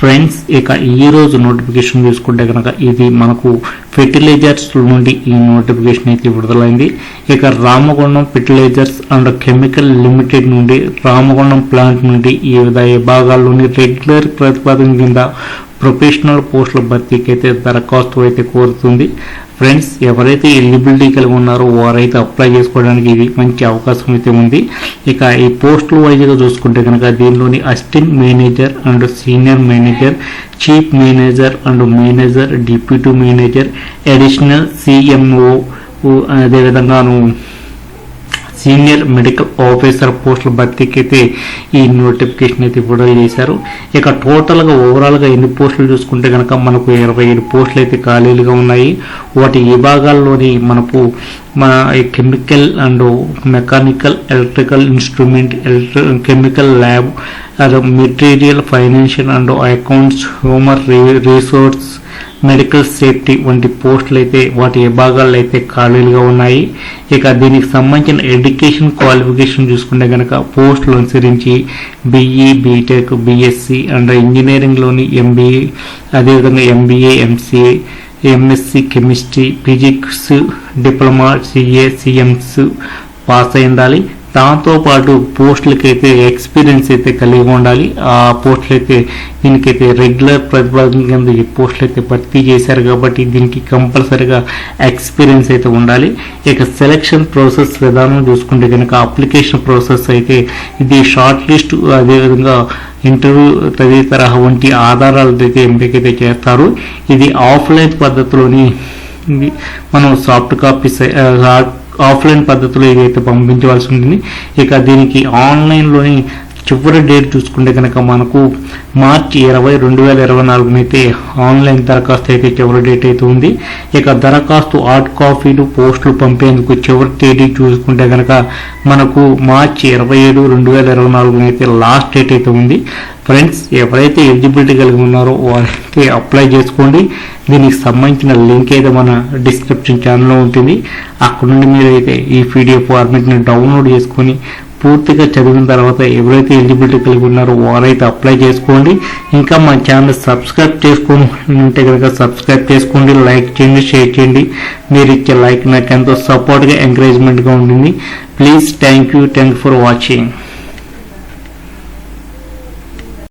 Friends ఇక ఈ రోజు నోటిఫికేషన్ చూసుకుంటే కనుక ఇది మనకు ఫెర్టిలైజర్స్ నుండి ఈ నోటిఫికేషన్ అయితే విడుదలైంది. ఇక Ramagundam fertilizers and chemical limited నుండి రామగుండం ప్లాంట్ నుండి ఈ విధ విభాగాల్లోని రెగ్యులర్ ప్రతిపాదన కింద ప్రొఫెషనల్ పోస్టుల భర్తీకి అయితే దరఖాస్తు అయితే కోరుతుంది. ఫ్రెండ్స్ ఎవరైతే ఎలిజిబిలిటీ కలిగి ఉన్నారో వారైతే అప్లై చేసుకోవడానికి ఇది మంచి అవకాశం అయితే ఉంది. ఇక ఈ పోస్టుల వైజ్గా చూసుకుంటే కనుక దీనిలోని assistant manager and senior manager chief manager and manager deputy manager additional CMO అదేవిధంగాను senior medical officer పోస్టుల భర్తీకి అయితే ఈ నోటిఫికేషన్ అయితే విడుదల చేశారు. ఇక టోటల్గా ఓవరాల్గా ఎన్ని పోస్టులు చూసుకుంటే కనుక మనకు ఇరవై ఏడు పోస్టులు అయితే ఖాళీలుగా ఉన్నాయి. వాటి విభాగాల్లోని మనకు మన chemical and mechanical electrical instrument chemical lab and material financial and accounts human resource medical safety వంటి పోస్టులు అయితే వాటి విభాగాలు అయితే ఖాళీలుగా ఉన్నాయి. ఇక దీనికి సంబంధించిన ఎడ్యుకేషన్ క్వాలిఫికేషన్ చూసుకుంటే కనుక పోస్టులు అనుసరించి బీఈ బీటెక్ బీఎస్సీ అండ్ ఇంజనీరింగ్లోని ఎంబీఏ అదేవిధంగా MBA MCA MSc chemistry physics diploma CA CMS pass అయి ఉండాలి దాంతోపాటు పోస్టులకి అయితే ఎక్స్పీరియన్స్ అయితే కలిగి ఉండాలి. ఆ పోస్టులు అయితే దీనికైతే రెగ్యులర్ ప్రతిపాదన కింద ఈ పోస్టులు అయితే భర్తీ చేశారు కాబట్టి దీనికి కంపల్సరీగా ఎక్స్పీరియన్స్ అయితే ఉండాలి. ఇక సెలక్షన్ ప్రాసెస్ విధానం చూసుకుంటే కనుక అప్లికేషన్ ప్రాసెస్ అయితే ఇది షార్ట్ లిస్ట్ అదేవిధంగా ఇంటర్వ్యూ తదితర వంటి ఆధారాలతో ఎంపికైతే చేస్తారు. ఇది ఆఫ్లైన్ పద్ధతిలోని మనం సాఫ్ట్ కాపీస్ ఆఫ్లైన్ పద్ధతిలో ఇదైతే పంపించవలసి ఉంటుంది ఇక దీనికి ఆన్లైన్లోని చివరి డేట్ చూసుకుంటే కనుక మనకు మార్చి ఇరవై రెండు వేల ఇరవై నాలుగునైతే ఆన్లైన్ దరఖాస్తు అయితే చివరి డేట్ అయితే ఉంది. ఇక దరఖాస్తు హార్డ్ కాపీలు పోస్టులు పంపేందుకు చివరి తేదీ చూసుకుంటే కనుక మనకు మార్చి ఇరవై ఏడు రెండు వేల ఇరవై నాలుగునైతే లాస్ట్ డేట్ అయితే ఉంది. ఫ్రెండ్స్ ఎవరైతే ఎలిజిబిలిటీ కలిగి ఉన్నారో వారైతే అప్లై చేసుకోండి. దీనికి సంబంధించిన లింక్ అయితే మన డిస్క్రిప్షన్ ఛానల్లో ఉంటుంది. అక్కడ నుండి మీరు అయితే ఈ పీడిఎఫ్ ఫార్మేట్ని డౌన్లోడ్ చేసుకొని పూర్తిగా చదివిన తర్వాత ఎవరైతే ఎలిజిబిలిటీ కలిగి ఉన్నారో వారైతే అప్లై చేసుకోండి. ఇంకా మా ఛానల్ సబ్స్క్రైబ్ చేసుకుని ఉంటే కనుక సబ్స్క్రైబ్ చేసుకోండి లైక్ చేయండి షేర్ చేయండి. మీరు ఇచ్చే లైక్ నాకు ఎంతో సపోర్ట్గా ఎంకరేజ్మెంట్గా ఉంటుంది please thank you thank for watching.